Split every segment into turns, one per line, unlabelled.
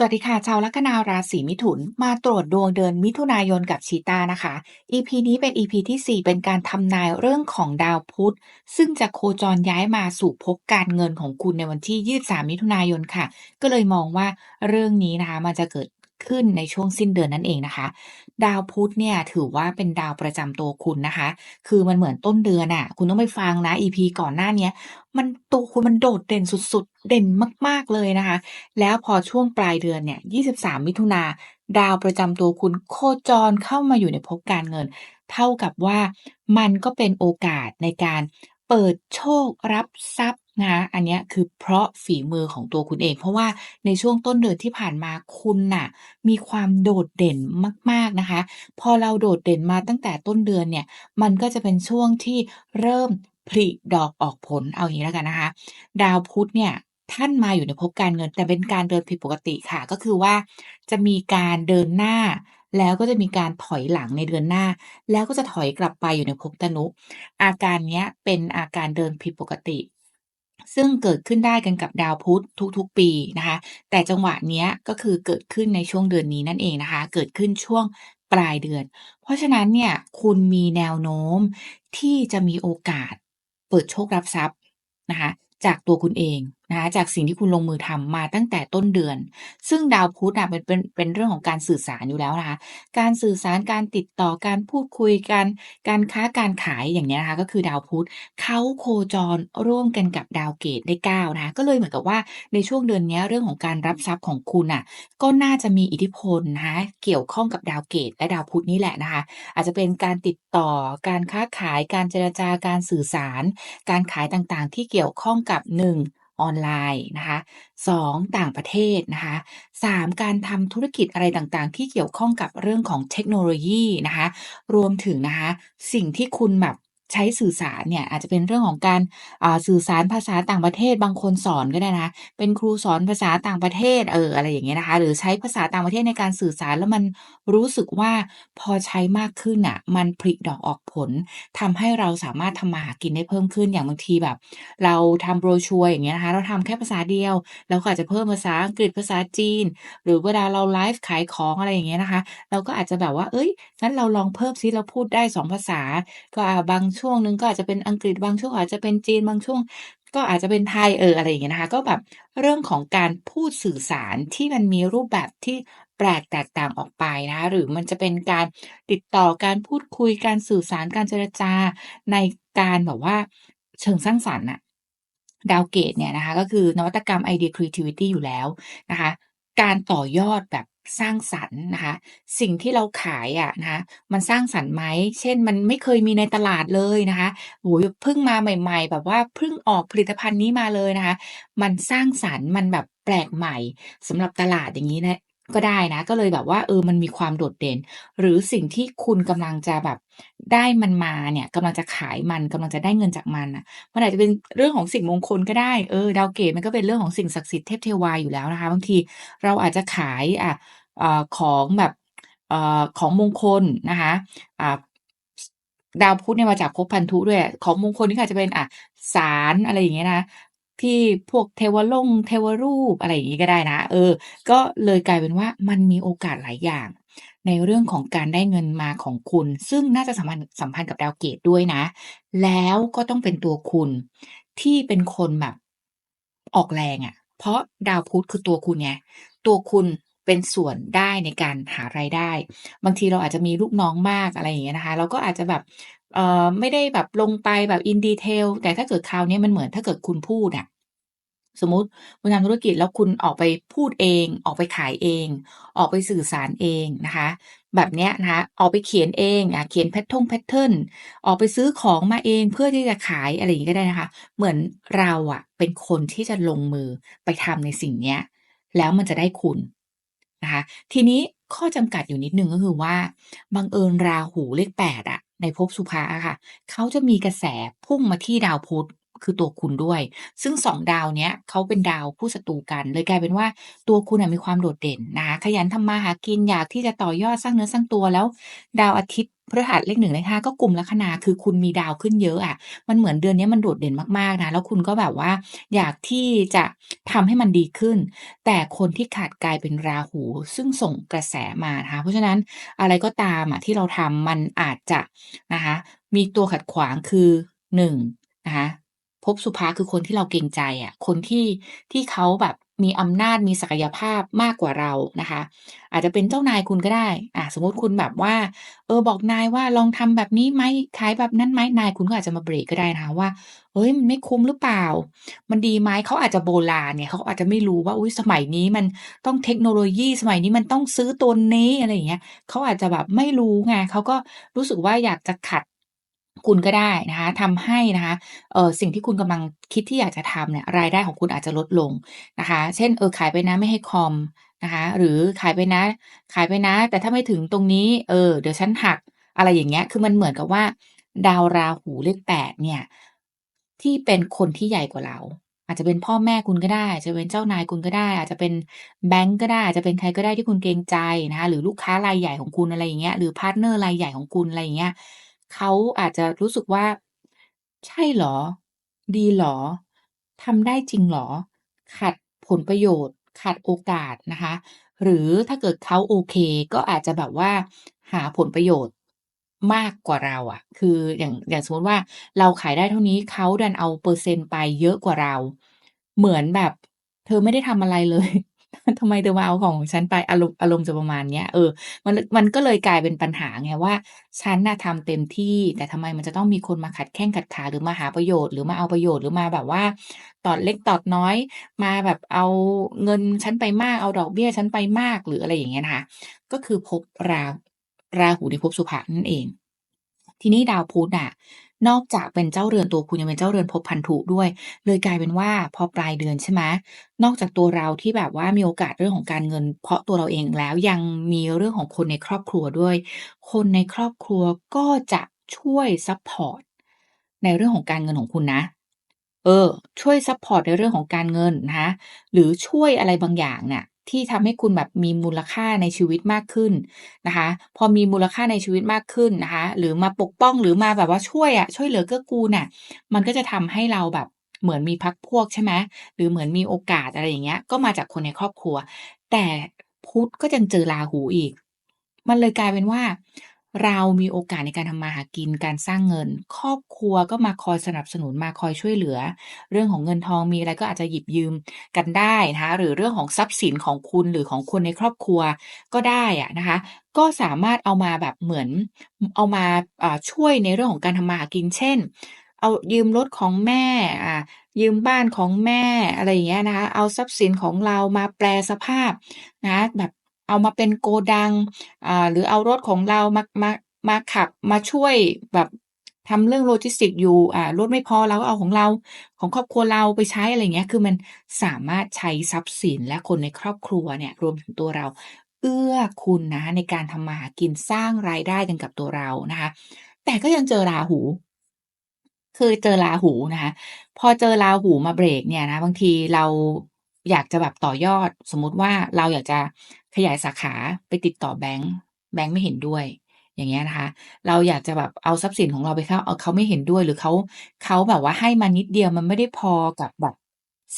สวัสดีค่ะ ชาวลัคนาราศีมิถุน มาตรวจดวงเดือนมิถุนายนกับชีตานะคะ EP นี้เป็น EP ที่ 4 เป็นการทำนายเรื่องของดาวพุธ ซึ่งจะโคจรย้ายมาสู่ภพการเงินของคุณในวันที่ 23 มิถุนายนค่ะ ก็เลยมองว่าเรื่องนี้นะคะมันจะเกิด ขึ้นในช่วงสิ้นเดือนนั่นเองนะคะ ดาวพุธเนี่ยถือว่าเป็นดาวประจำตัวคุณนะคะ คือมันเหมือนต้นเดือนอะคุณต้องไปฟังนะ EP ก่อนหน้าเนี้ย มันตัวคุณมันโดดเด่นสุดๆ เด่นมากๆเลยนะคะ แล้วพอช่วงปลายเดือนเนี่ย 23 มิถุนาดาวประจำตัวคุณโคจรเข้ามาอยู่ในภพการเงิน เท่ากับว่ามันก็เป็นโอกาสในการเปิดโชครับทรัพย์ นะคะอันเนี้ยคือเพราะฝีมือของตัวคุณเอง เพราะว่าในช่วงต้นเดือนที่ผ่านมาคุณน่ะ มีความโดดเด่นมาก ๆนะคะ พอเราโดดเด่นมาตั้งแต่ต้นเดือนเนี่ย มันก็จะเป็นช่วงที่เริ่มผลิดอกออกผลเอาอย่างงี้แล้วกันนะคะ ดาวพุธเนี่ยท่านมาอยู่ในภพการเงินแต่เป็นการเดินผิดปกติค่ะ ก็คือว่าจะมีการเดินหน้า แล้วก็จะมีการถอยหลังในเดือนหน้า แล้วก็จะถอยกลับไปอยู่ในภพธนูอาการเนี้ยเป็นอาการเดินผิดปกติ ซึ่งเกิดขึ้นได้กันกับดาวพุธทุกๆปีนะคะ แต่จังหวะเนี้ยก็คือเกิดขึ้นในช่วงเดือนนี้นั่นเองนะคะ เกิดขึ้นช่วงปลายเดือน เพราะฉะนั้นเนี่ยคุณมีแนวโน้มที่จะมีโอกาสเปิดโชครับทรัพย์นะคะจากตัวคุณเอง นะคะจากสิ่งที่คุณลงมือทำมาตั้งแต่ต้นเดือน ซึ่งดาวพุธอะเป็นเป็นเป็นเรื่องของการสื่อสารอยู่แล้วนะคะการสื่อสารการติดต่อการพูดคุยกันการค้าการขายอย่างเงี้ยนะคะก็คือดาวพุธเขาโคจรร่วมกันกับดาวเกตได้9นะคะก็เลยเหมือนกับว่าในช่วงเดือนนี้เรื่องของการรับทรัพย์ของคุณน่ะก็น่าจะมีอิทธิพลนะคะเกี่ยวข้องกับดาวเกตและดาวพุธนี่แหละนะคะอาจจะเป็นการติดต่อการค้าขายการเจรจาการสื่อสาร การขายต่างๆ ที่เกี่ยวข้องกับ 1 ออนไลน์นะคะ2ต่างประเทศนะคะ3การทำธุรกิจอะไรต่างๆ ที่เกี่ยวข้องกับเรื่องของเทคโนโลยีนะคะ รวมถึงนะคะ สิ่งที่คุณแบบ ใช้สื่อสารเนี่ยอาจจะเป็นเรื่องของการสื่อสารภาษาต่างประเทศบางคนสอนก็ได้นะเป็นครูสอนภาษาต่างประเทศเอออะไรอย่างเงี้ยนะคะ หรือใช้ภาษาต่างประเทศในการสื่อสารแล้วมันรู้สึกว่าพอใช้มากขึ้นน่ะมันผลิดอกออกผลทำให้เราสามารถทำมาหากินได้เพิ่มขึ้นอย่างบางทีแบบ เราทำโบรชัวร์อย่างเงี้ยนะคะเราทำแค่ภาษาเดียวเราก็อาจจะเพิ่มภาษาอังกฤษภาษาจีน หรือเวลาเราไลฟ์ขายของอะไรอย่างเงี้ยนะคะ เราก็อาจจะแบบว่าเฮ้ยงั้นเราลองเพิ่มซิเราพูดได้ 2 ภาษาก็อ่าบางช่วงหนึ่งก็อาจจะเป็นอังกฤษบางช่วงอาจจะเป็นจีนบางช่วง ก็อาจจะเป็นไทยเอออะไรอย่างเงี้ยนะคะ ก็แบบเรื่องของการพูดสื่อสารที่มันมีรูปแบบที่แปลกแตกต่างออกไปนะคะหรือมันจะเป็นการติดต่อการพูดคุยการสื่อสารการเจรจาในการแบบว่าเชิงสร้างสรรค์น่ะดาวเกตเนี่ยนะคะ ก็คือนวัตกรรมไอเดียครีเอทิวิตีอยู่แล้วนะคะ การต่อยอดแบบ สร้างสรรค์นะคะ สิ่งที่เราขายอะนะคะมันสร้างสรรค์ไหมเช่น มันไม่เคยมีในตลาดเลยนะคะโอ้โฮเพิ่งมาใหม่ ๆ แบบว่าเพิ่งออกผลิตภัณฑ์นี้มาเลยนะคะ มันสร้างสรรค์มันแบบแปลกใหม่สำหรับตลาดอย่างงี้นะก็ได้นะ ก็เลยแบบว่าเออมันมีความโดดเด่น หรือสิ่งที่คุณกำลังจะแบบได้มันมาเนี่ยกำลังจะขายมันกำลังจะได้เงินจากมันน่ะมันอาจจะเป็นเรื่องของสิ่งมงคลก็ได้เออดาวเกตมันก็เป็นเรื่องของสิ่งศักดิ์สิทธิ์เทพเทวาอยู่แล้วนะคะบางทีเราอาจจะขายอ่าอ่า ของแบบอของมงคลนะคะดาวพุธเนี่ยมาจากภพพันธุด้วย ของมงคลนี่ก็อาจจะเป็นอ่าศาลอะไรอย่างเงี้ยนะที่พวกเทวร่งเทวรูปอะไรอย่างงี้ก็ได้นะ เออ ก็เลยกลายเป็นว่ามันมีโอกาสหลายอย่าง ในเรื่องของการได้เงินมาของคุณ ซึ่งน่าจะสัมพันธ์สัมพันธ์กับดาวเกตด้วยนะ แล้วก็ต้องเป็นตัวคุณที่เป็นคนแบบออกแรงอะ เพราะดาวพุธคือตัวคุณไงตัวคุณ เป็นส่วนได้ในการหารายได้ บางทีเราอาจจะมีลูกน้องมากอะไรอย่างเงี้ยนะคะ เราก็อาจจะแบบเอ่อไม่ได้แบบลงไปแบบ in detail แต่ถ้าเกิดคราวนี้มันเหมือนถ้าเกิดคุณพูดอะสมมติคุณทำธุรกิจแล้วคุณออกไปพูดเอง ออกไปขายเอง ออกไปสื่อสารเองนะคะ แบบเนี้ยนะคะออกไปเขียนเองอ่าเขียนแพตท่งแพตเทิร์นออกไปซื้อของมาเองเพื่อที่จะขายอะไรอย่างงี้ก็ได้นะคะ เหมือนเราอะเป็นคนที่จะลงมือไปทำในสิ่งเนี้ย แล้วมันจะได้คุณ นะคะทีนี้ข้อจำกัดอยู่นิดนึงก็คือว่าบังเอิญราหูเลขแปดอะในภพสุภาค่ะ เขาจะมีกระแสพุ่งมาที่ดาวพุธ คือตัวคุณด้วย ซึ่ง2ดาวเนี้ยเขาเป็นดาวคู่ศัตรูกัน เลยกลายเป็นว่าตัวคุณมีความโดดเด่นนะคะขยันทำมาหากินอยากที่จะต่อยอดสร้างเนื้อสร้างตัวแล้ว ดาวอาทิตย์พฤหัสเลข1เลข5ก็กลุ่มลัคนาคือคุณมีดาวขึ้นเยอะอะมันเหมือนเดือนนี้มันโดดเด่นมากๆนะแล้วคุณก็แบบว่า อยากที่จะทำให้มันดีขึ้น แต่คนที่ขัดกลายเป็นราหู ซึ่งส่งกระแสมานะคะเพราะฉะนั้นอะไรก็ตามอะที่เราทำมันอาจจะนะคะมีตัวขัดขวางคือ1นะคะ ภพสุภะคือคนที่เราเกรงใจอะคนที่ที่เขาแบบมีอำนาจมีศักยภาพมากกว่าเรานะคะ อาจจะเป็นเจ้านายคุณก็ได้อ่าสมมติคุณแบบว่า เออบอกนายว่า"ลองทำแบบนี้ไหม?ขายแบบนั้นไหม?"นายคุณก็อาจจะมาเบรกก็ได้นะคะว่า"เฮ้ยมันไม่คุ้มหรือเปล่า?มันดีไหม?"เขาอาจจะโบราณไงเขาอาจจะไม่รู้ว่าอุ๊ยสมัยนี้มันต้องเทคโนโลยีสมัยนี้มันต้องซื้อตัวนี้อะไรอย่างเงี้ยเขาอาจจะแบบไม่รู้ไงเขาก็รู้สึกว่าอยากจะขัด คุณก็ได้นะคะทำให้นะคะเอ่อสิ่งที่คุณกำลังคิดที่อยากจะทำเนี่ยรายได้ของคุณอาจจะลดลงนะคะ เช่น เออ ขายไปนะไม่ให้คอมนะคะ หรือขายไปนะ ขายไปนะ แต่ถ้าไม่ถึงตรงนี้ เออ เดี๋ยวฉันหัก อะไรอย่างเงี้ย คือมันเหมือนกับว่า ดาวราหูเลข8เนี่ย ที่เป็นคนที่ใหญ่กว่าเรา อาจจะเป็นพ่อแม่คุณก็ได้ อาจจะเป็นเจ้านายคุณก็ได้ อาจจะเป็นแบงก์ก็ได้ อาจจะเป็นใครก็ได้ที่คุณเกรงใจนะคะ หรือลูกค้ารายใหญ่ของคุณอะไรอย่างเงี้ย หรือพาร์ตเนอร์รายใหญ่ของคุณอะไรอย่างเงี้ย เขาอาจจะรู้สึกว่า"ใช่เหรอ?ดีเหรอ?ทำได้จริงเหรอ?"ขัดผลประโยชน์ ขัดโอกาสนะคะ หรือถ้าเกิดเขาโอเค ก็อาจจะแบบว่าหาผลประโยชน์มากกว่าเราอะ คืออย่าง อย่างสมมุติว่า เราขายได้เท่านี้ เขาดันเอาเปอร์เซ็นต์ไปเยอะกว่าเรา เหมือนแบบ เธอไม่ได้ทำอะไร เลย ทำไมเธอมาเอาของของฉันไป อารมณ์อารมณ์จะประมาณเนี้ย เออ มันมันก็เลยกลายเป็นปัญหาไงว่า ฉันน่ะทำเต็มที่ แต่ทำไมมันจะต้องมีคนมาขัดแข้งขัดขา หรือมาหาประโยชน์ หรือมาเอาประโยชน์ หรือมาแบบว่า ตอดเล็กตอดน้อย มาแบบเอาเงินฉันไปมาก เอาดอกเบี้ยฉันไปมาก หรืออะไรอย่างเงี้ยนะคะ ก็คือภพราราหูในภพสุภะนั่นเอง ทีนี้ดาวพุธอะ นอกจากเป็นเจ้าเรือนตัวคุณยังเป็นเจ้าเรือนภพพันธุด้วย เลยกลายเป็นว่าพอปลายเดือนใช่ไหมนอกจากตัวเราที่แบบว่ามีโอกาสเรื่องของการเงิน เพราะตัวเราเองแล้วยังมีเรื่องของคนในครอบครัวด้วย คนในครอบครัวก็จะช่วยซัปพอร์ตในเรื่องของการเงินของคุณนะเออช่วยซัปพอร์ตในเรื่องของการเงินนะคะหรือช่วยอะไรบางอย่างเนี่ย ที่ทำให้คุณแบบมีมูลค่าในชีวิตมากขึ้นนะคะ พอมีมูลค่าในชีวิตมากขึ้นนะคะ หรือมาปกป้องหรือมาแบบว่าช่วยอะช่วยเหลือเกื้อกูลน่ะ มันก็จะทำให้เราแบบเหมือนมีพักพวกใช่ไหมหรือเหมือนมีโอกาสอะไรอย่างเงี้ย ก็มาจากคนในครอบครัว แต่พุธก็ยังเจอราหูอีก มันเลยกลายเป็นว่า เรามีโอกาสในการทำมาหากิน การสร้างเงิน ครอบครัวก็มาคอยสนับสนุน มาคอยช่วยเหลือ เรื่องของเงินทองมีอะไรก็อาจจะหยิบยืมกันได้นะคะ หรือเรื่องของทรัพย์สินของคุณหรือของคนในครอบครัวก็ได้อะนะคะ ก็สามารถเอามาแบบเหมือนเอามาช่วยในเรื่องของการทำมาหากิน เช่น เอายืมรถของแม่อ่ายืมบ้านของแม่อะไรอย่างเงี้ยนะคะ เอาทรัพย์สินของเรามาแปรสภาพนะแบบ เอามาเป็นโกดังอ่าหรือเอารถของเรามามามาขับมาช่วยแบบทำเรื่องโลจิสติกส์อยู่อ่ารถไม่พอเราก็เอาของเราของครอบครัวเราไปใช้อะไรเงี้ย คือมันสามารถใช้ทรัพย์สินและคนในครอบครัวเนี่ยรวมถึงตัวเรา เอื้อคุณนะคะในการทำมาหากินสร้างรายได้กันกับตัวเรานะคะ แต่ก็ยังเจอราหูคือเจอราหูนะคะพอเจอราหูมาเบรกเนี่ยนะบางทีเราอยากจะแบบต่อยอดสมมุติว่าเราอยากจะ ขยายสาขาไปติดต่อแบงก์แบงก์ไม่เห็นด้วย อย่างเงี้ยนะคะ เราอยากจะแบบเอาทรัพย์สินของเราไปเข้าเอาเขาไม่เห็นด้วยหรือเขาเขาแบบว่าให้มานิดเดียวมันไม่ได้พอกับแบบ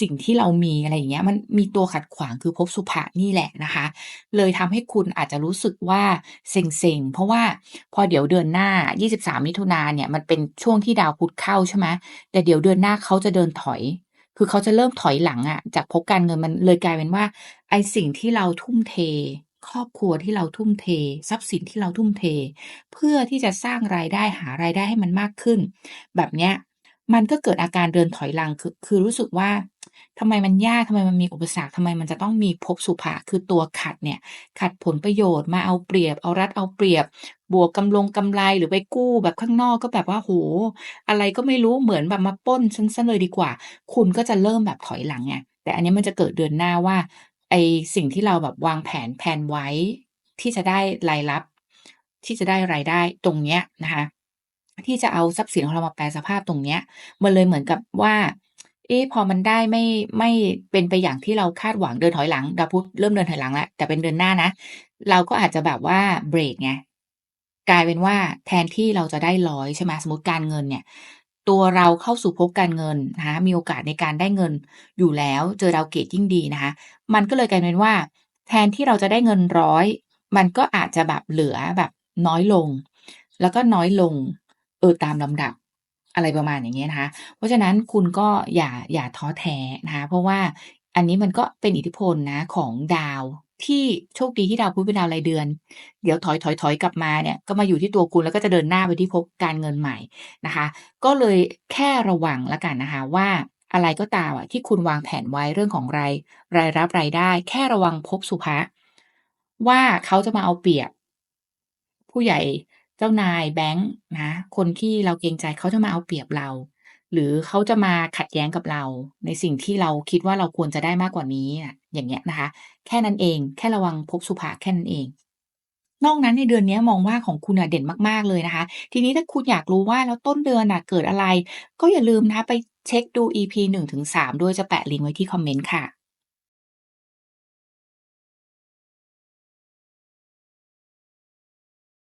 สิ่งที่เรามีอะไรอย่างเงี้ยมันมีตัวขัดขวางคือภพสุภะนี่แหละนะคะ เลยทำให้คุณอาจจะรู้สึกว่าเซ็งๆ เพราะว่าพอเดี๋ยวเดือนหน้า 23 มิถุนาเนี่ยมันเป็นช่วงที่ดาวพุธเข้าใช่ไหมแต่เดี๋ยวเดือนหน้าเขาจะเดินถอย คือเขาจะเริ่มถอยหลังอะจากภพการเงินมันเลยกลายเป็นว่า ไอสิ่งที่เราทุ่มเท ครอบครัวที่เราทุ่มเท ทรัพย์สินที่เราทุ่มเท เพื่อที่จะสร้างรายได้หารายได้ให้มันมากขึ้น แบบเนี้ยมันก็เกิดอาการเดินถอยหลังคือคือรู้สึกว่า ทำไมมันยากทำไมมันมีอุปสรรคทำไมมันจะต้องมีภพสุภะคือตัวขัดเนี่ย ขัดผลประโยชน์มาเอาเปรียบ เอารัดเอาเปรียบ บวกกำลงกำไรหรือไปกู้แบบข้างนอกก็แบบว่าโอ้โฮอะไรก็ไม่รู้เหมือนแบบมาป้นฉันเสียเลยดีกว่า คุณก็จะเริ่มแบบถอยหลังไงแต่อันนี้มันจะเกิดเดือนหน้าว่าไอสิ่งที่เราแบบวางแผนแพลนไว้ ที่จะได้รายรับ ที่จะได้รายได้ตรงเนี้ยนะคะที่จะเอาทรัพย์สินของเรามาแปลสภาพตรงเนี้ย มันเลยเหมือนกับว่า เอ๊ะพอมันได้ไม่ไม่เป็นไปอย่างที่เราคาดหวังเดินถอยหลังดาวพุธเริ่มเดินถอยหลังแล้วแต่เป็นเดินหน้านะ เราก็อาจจะแบบว่าเบรกไงกลายเป็นว่าแทนที่เราจะได้100ใช่ไหมสมมติการเงินเนี่ย ตัวเราเข้าสู่ภพการเงินนะคะมีโอกาสในการได้เงินอยู่แล้วเจอดาวเกตยิ่งดีนะคะมันก็เลยกลายเป็นว่า แทนที่เราจะได้เงิน100มันก็อาจจะแบบเหลือแบบน้อยลง แล้วก็น้อยลงเออตามลำดับ อะไรประมาณอย่างเงี้ยนะคะ เพราะฉะนั้นคุณก็อย่า อย่าท้อแท้นะคะ เพราะว่าอันนี้มันก็เป็นอิทธิพลนะของดาวที่โชคดีที่ดาวพุธเป็นดาวรายเดือน เดี๋ยวถอยๆๆกลับมาเนี่ยก็มาอยู่ที่ตัวคุณแล้วก็จะเดินหน้าไปที่ภพการเงินใหม่นะคะ ก็เลยแค่ระวังล้วกันนะคะว่าอะไรก็ตามอะที่คุณวางแผนไว้เรื่องของรายรายรับรายได้ แค่ระวังภพสุภะว่าเขาจะมาเอาเปรียบ ผู้ใหญ่ เจ้านายแบงก์นะ คนที่เราเกรงใจเขาจะมาเอาเปรียบเรา หรือเขาจะมาขัดแย้งกับเรา ในสิ่งที่เราคิดว่าเราควรจะได้มากกว่านี้อย่างเงี้ยนะคะ แค่นั้นเองแค่ระวังภพสุภะแค่นั้นเอง นอกนั้นในเดือนนี้มองว่าของคุณน่ะเด่นมากๆเลยนะคะ ทีนี้ถ้าคุณอยากรู้ว่าแล้วต้นเดือนน่ะเกิดอะไร ก็อย่าลืมนะคะไปเช็กดู EP 1-3ด้วยจะแปะลิงก์ไว้ที่คอมเมนต์ค่ะ